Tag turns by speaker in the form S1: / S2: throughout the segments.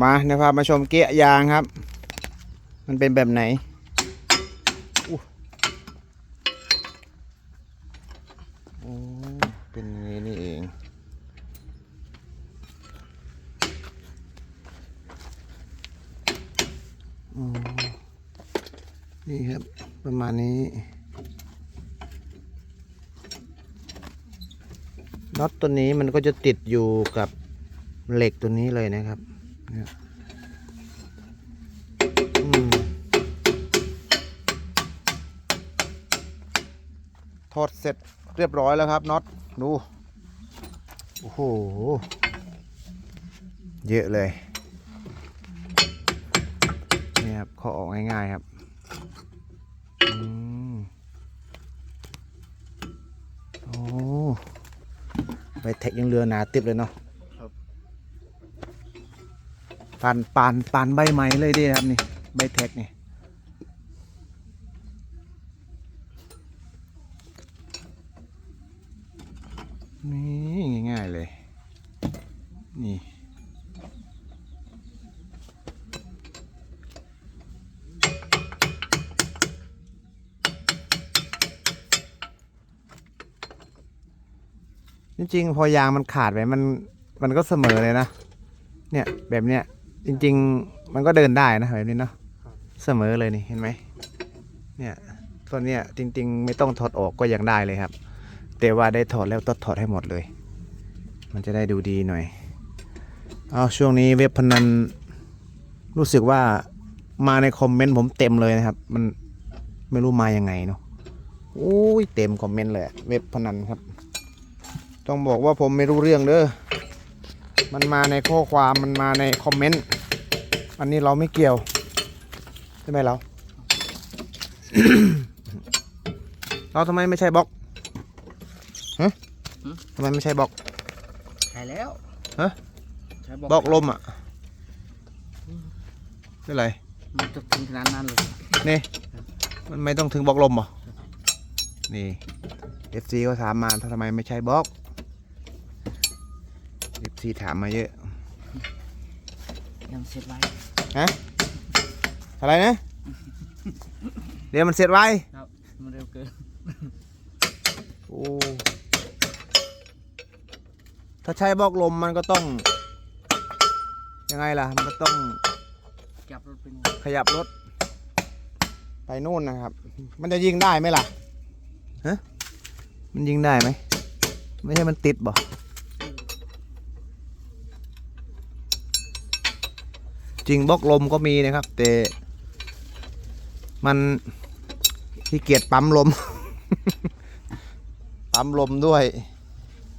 S1: มาเดี๋ยวพามาชมเกียร์ยางครับ มันเป็นแบบไหนโอ้เป็นนี้นี่เองอนี่ครับ ประมาณนี้น็อตตัวนี้มันก็จะติดอยู่กับเหล็กตัวนี้เลยนะครับ เนี่ยอืมถอดเสร็จเรียบร้อยแล้วครับน็อตดู โอ้โห เยอะเลยนี่ครับขาออกง่ายๆครับอืมโอ้ใบแท็กยังเรือหนาติบเลยเนาะ ปานปานปานใบไม้เลยดิครับนี่ใบแท็กนี่นี่ง่ายๆเลย นี่ จริงๆ พอยางมันขาดไปมันมันก็เสมอเลยนะ เนี่ย แบบเนี้ย จริง ๆ มันก็เดินได้นะแบบนี้เนาะเสมอเลยนี่เห็นไหมเนี่ยตัวเนี้ยจริง ๆ ไม่ต้องถอดออกก็ยังได้เลยครับ แต่ว่าได้ถอดแล้วต้องถอดให้หมดเลย มันจะได้ดูดีหน่อยเอาช่วงนี้เว็บพนันรู้สึกว่ามาในคอมเมนต์ผมเต็มเลยนะครับ มันไม่รู้มายังไงเนาะโอ้ยเต็มคอมเมนต์เลยอะเว็บพนันครับ ต้องบอกว่าผมไม่รู้เรื่องเด้อมันมาในข้อความมันมาในคอมเมนต์ อันนี้เราไม่เกี่ยว ใช่ไหมเรา เราทำไมไม่ใช่บล็อกฮะ
S2: หืม
S1: ทำไมไม่ใช่บล็อก
S2: ใช่แล้ว
S1: ฮะ
S2: ใช่
S1: บล็อกลมอะเป็นไร
S2: มันจะถึงขนาดนั้นเลย
S1: นี่มันไม่ต้องถึงบล็อกลมเหรอ นี่ FC เขาถามมาทำไมไม่ใช่บล็อก FC ถามมาเยอะ
S2: ยังเสร็จไว้
S1: อะไรนะ เดี๋ยวมันเสร็จไว้
S2: ครับมันเร็วเกิน
S1: โอ้ถ้าใช้บล็อกลมมันก็ต้อง ยังไงล่ะ มันก็ต้อง
S2: จับรถไปนู่น
S1: ขยับรถ ไปนู่นนะครับ มันจะยิงได้ไหมล่ะฮะมันยิงได้ไหมไม่ใช่มันติดบ่ จริงบล็อกลมก็มีนะครับ แต่มันขี้เกียจปั๊มลม ปั๊มลมด้วย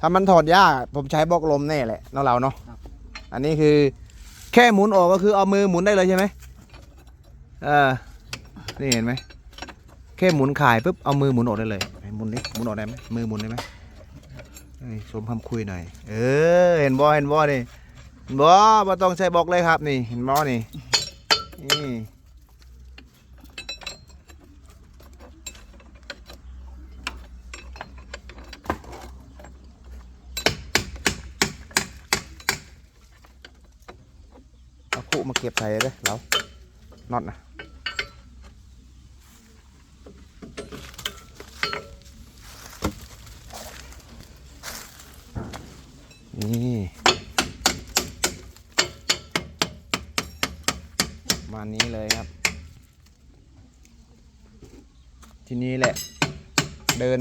S1: ถ้ามันถอดยากผมใช้บล็อกลมแน่แหละเนาะเราเนาะอันนี้คือแค่หมุนออกก็คือเอามือหมุนได้เลยใช่ไหมเออนี่เห็นไหมแค่หมุนขายปุ๊บเอามือหมุนออกได้เลยไหนหมุนดิหมุนออกได้ไหมมือหมุนได้ไหมเฮ้ยชมคำคุยหน่อย เออ เห็นบอเห็นบอนี่เห็น บ่บ่ต้องใช้บล็อกเลยครับนี่เห็นบอนี่นี่เอาคู่มาเก็บใส่เลยเราน็อตนะนี่ประ มาณนี้เลยครับ ทีนี้แหละ เดิน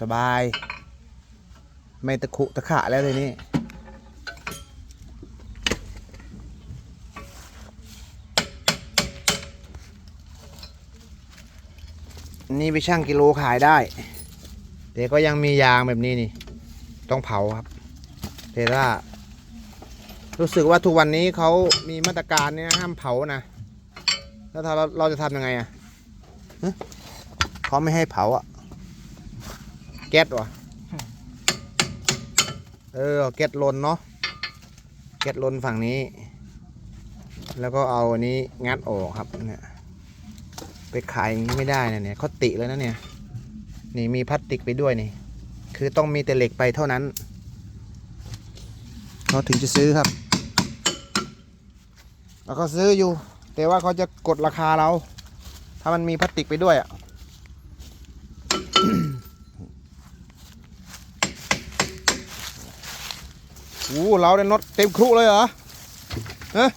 S1: สบาย ไม่ตะขุตะขะแล้วทีนี้นี่ไปชั่งกิโลขายได้ แต่ก็ยังมียางแบบนี้นี่ ต้องเผาครับ แต่ว่า รู้สึกว่าทุกวันนี้เขามีมาตรการเนี่ยห้ามเผานะแล้วถ้าเราเราจะทำยังไงอะฮะเขาไม่ให้เผาอะ แก๊สวะเออแก๊สลนเนาะแก๊สลนฝั่งนี้ แล้วก็เอาอันนี้งัดออกครับเนี่ยไปขายอย่างนี้ไม่ได้นะเนี่ยเขาติเลยนะเนี่ยนี่มีพลาสติกไปด้วยนี่ คือต้องมีแต่เหล็กไปเท่านั้น เราถึงจะซื้อครับ แล้วก็ซื้ออยู่ แต่ว่าเขาจะกดราคาเรา ถ้ามันมีพลาสติกไปด้วยอะโอ้เราได้น็อตเต็มครุเลยเหรอฮะ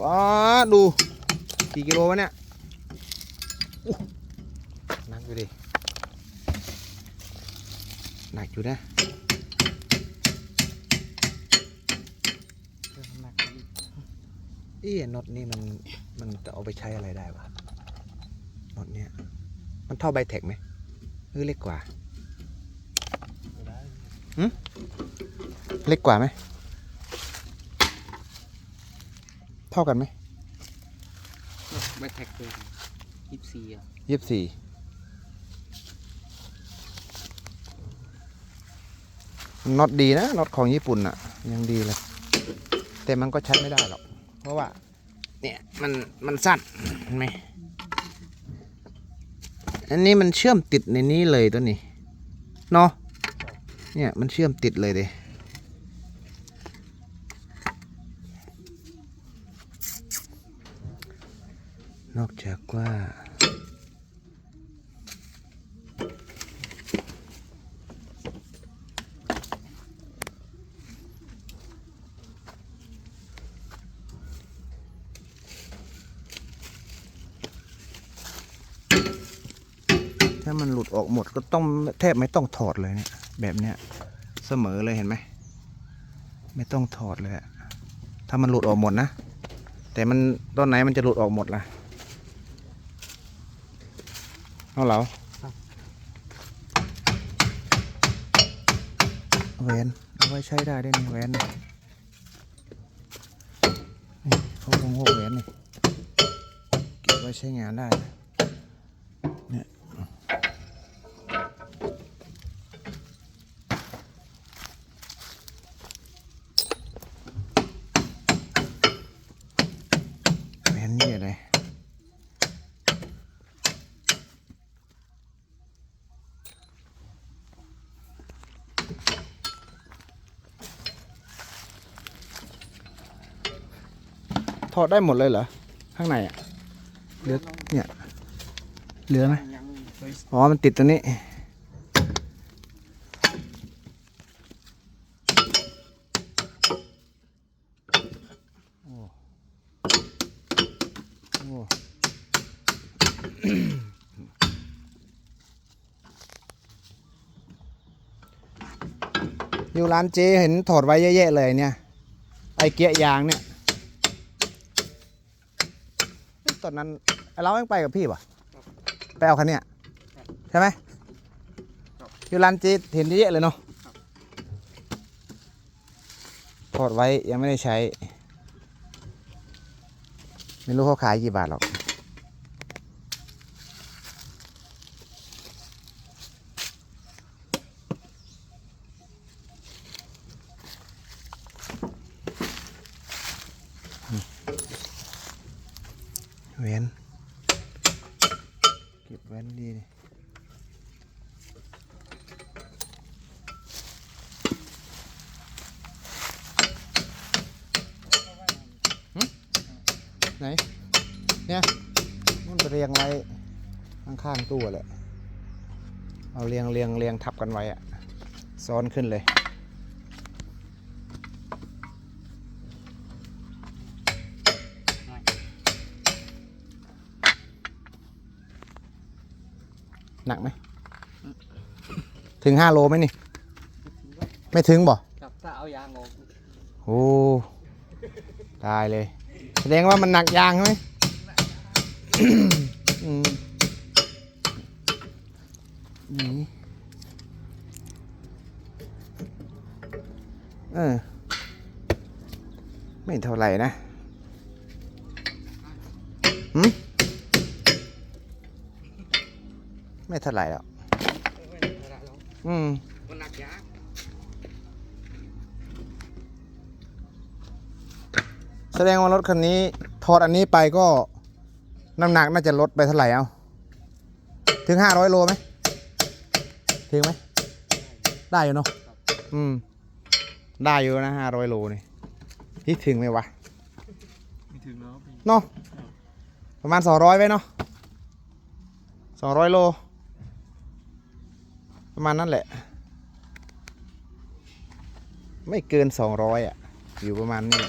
S1: ป้าดูกี่กิโลวะเนี่ยหนักอยู่ดิหนักอยู่นะ
S2: เรื่องน้ำหนักอีก
S1: เอ๊ะน็อตนี่มันมันจะเอาไปใช้อะไรได้วะน็อตเนี่ยมันเท่าไบเทคไหมหรือเล็กกว่า
S2: ไม่ได้
S1: เล็กกว่าไหมเท่ากันไหม
S2: ใบแท็กเลยยี่สิบสี่อะ
S1: ยี่สิบสี่น็อตดีนะน็อตของญี่ปุ่นอะยังดีเลย แต่มันก็ใช้ไม่ได้หรอก เพราะว่า เนี่ยมันมันสั้นเห็นไหมอันนี้มันเชื่อมติดในนี้เลยตัวนี้เนาะเนี่ยมันเชื่อมติดเลยเดยนอกจากว่า ถ้ามันหลุ ดออกหมดก็ต้องแทบไม่ต้องถอดเลยเนี่ยแบบเนี้ยเสมอเลยเห็นไหมไม่ต้องถอดเลยอะถ้ามันหลุดออกหมดนะ แต่มันตอนไหนมันจะหลุดออกหมดล่ะเอาเหรอแหวนเอาไว้ใช้ได้ด้วยนี่แหวนนี่นี่เขาคงหกแหวนนี่เก็บไว้ใช้งานได้ แหวนนี่อะไร ถอดได้หมดเลยเหรอ ข้างในอะเหลือเนี่ยเหลือไหมอ๋อ มันติดตัวนี้ โอ้โอ้อยู่ร้านเจเห็นถอดไว้เยอะๆเลยเนี่ย ไอเกียร์ยางเนี่ยเฮ้ย ตอนนั้นไอ้เรายังไปกับพี่ป่ะไปเอาคันเนี้ยใช่ไหมอยู่ร้านเจเห็นเยอะๆเลยเนาะถอดไว้ยังไม่ได้ใช้ ไม่รู้เขาขายกี่บาทหรอก เว้น เก็บแว่นดีดิหึ ไหน เนี่ยมันไปเรียงไว้ข้างๆตู้แหละ เอาเรียงเรียงเรียงทับกันไว้อะซ้อนขึ้นเลย หนักไหม ถึงห้าโลไหมนี่ ไม่ถึงบ่
S2: กับถ้าเอายางออก
S1: โอ้ตายเลย แสดงว่ามันหนักยางใช่ไหมอืมนี่เออ ไม่เท่าไหร่นะหืมไม่เท่าไหร่แล้วอืม
S2: มันหนักยาง
S1: แสดงว่ารถคันนี้ถอดอันนี้ไปก็น้ำหนักน่าจะลดไปเท่าไหร่เอาถึงห้าร้อยโลไหมถึงไหมได้อยู่เนาะอืม ได้อยู่นะห้าร้อยโลนี่ที่ถึงไหมวะไม่
S3: ถึงแล้ว
S1: เนาะประมาณสองร้อยไว้เนาะสองร้อยโล ประมาณนั้นแหละ ไม่เกินสองร้อยอะ อยู่ประมาณนี้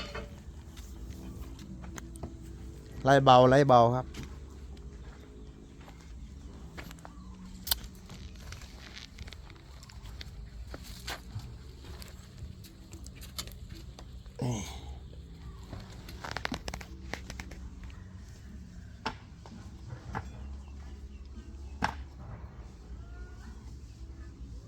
S1: ไล่เบาไล่เบาครับ นี่